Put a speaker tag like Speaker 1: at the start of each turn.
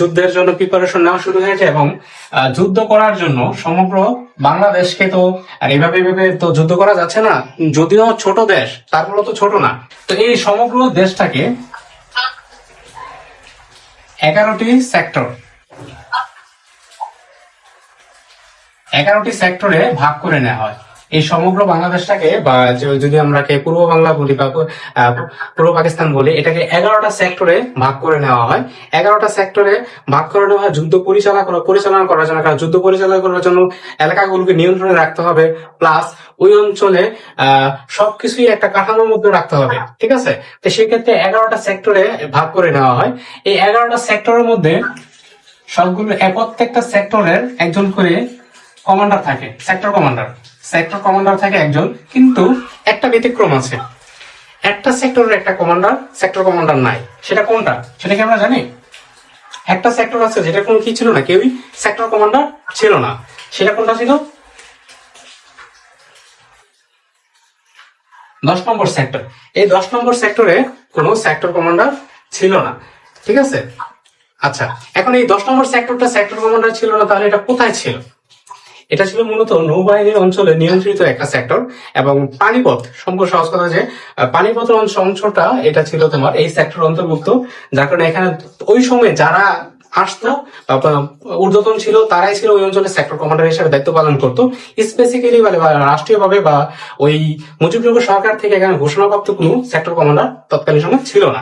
Speaker 1: যুদ্ধের জন্য প্রিপারেশন নেওয়া শুরু হয়েছে এবং যুদ্ধ করার জন্য সমগ্র বাংলাদেশকে তো, আর এভাবে এভাবে তো যুদ্ধ করা যাচ্ছে না। যদিও ছোট দেশ তারপরেও তো ছোট না। তো এই সমগ্র দেশটাকে এগারোটি সেক্টর এগারোটি সেক্টরে ভাগ করে নেওয়া হয়। এই সমগ্র বাংলাদেশটাকে বা যদি আমরা পূর্ব বাংলা বলি বা পূর্ব পাকিস্তান বলি, এটাকে এগারোটা সেক্টরে ভাগ করে নেওয়া হয়। এগারোটা সেক্টরে ভাগ করে নেওয়া হয় যুদ্ধ পরিচালনা পরিচালনা করার জন্য। কারণ যুদ্ধ পরিচালনা করার জন্য এলাকাগুলোকে নিয়ন্ত্রণে রাখতে হবে। প্লাস ওই অঞ্চলে সবকিছুই একটা কাঠামোর মধ্যে রাখতে হবে। ঠিক আছে? তো সেক্ষেত্রে এগারোটা সেক্টরে ভাগ করে নেওয়া হয়। এই এগারোটা সেক্টরের মধ্যে সবগুলো প্রত্যেকটা সেক্টরের একজন করে কমান্ডার থাকে সেক্টর কমান্ডার সেক্টর কমান্ডার থাকে একজন, কিন্তু একটা ব্যতিক্রম আছে। একটা সেক্টরের একটা কমান্ডার সেক্টর কমান্ডার নাই। সেটা কোনটা? সেটা কি আমরা জানি? একটা সেক্টর আছে, যেটা কোনো কি ছিল না, কেউই সেক্টর কমান্ডার ছিল না। সেটা কোনটা ছিল? দশ নম্বর সেক্টর এই দশ নম্বর সেক্টরে কোনো সেক্টর কমান্ডার ছিল না। ঠিক আছে? আচ্ছা এখন এই দশ নম্বর সেক্টরটা সেক্টর কমান্ডার ছিল না, তাহলে এটা কোথায় ছিল? এটা ছিল মূলত নৌবাহিনীর অঞ্চলে নিয়ন্ত্রিত একটা সেক্টর এবং পানিপথ। সম্পর্ক সহজ কথা যে পানিপথের অঞ্চলটা, এটা ছিল তোমার এই সেক্টর অন্তর্ভুক্ত। যার কারণে এখানে ওই সময় যারা আসতো ঊর্ধ্বতন ছিল, তারাই ছিল ওই অঞ্চলে সেক্টর কমান্ডার হিসেবে দায়িত্ব পালন করতো। স্পেসিক্যালি বা রাষ্ট্রীয়ভাবে বা ওই মুজিবনগর সরকার থেকে এখানে ঘোষণাপ্রাপ্ত কোনো সেক্টর কমান্ডার তৎকালীন সময় ছিল না।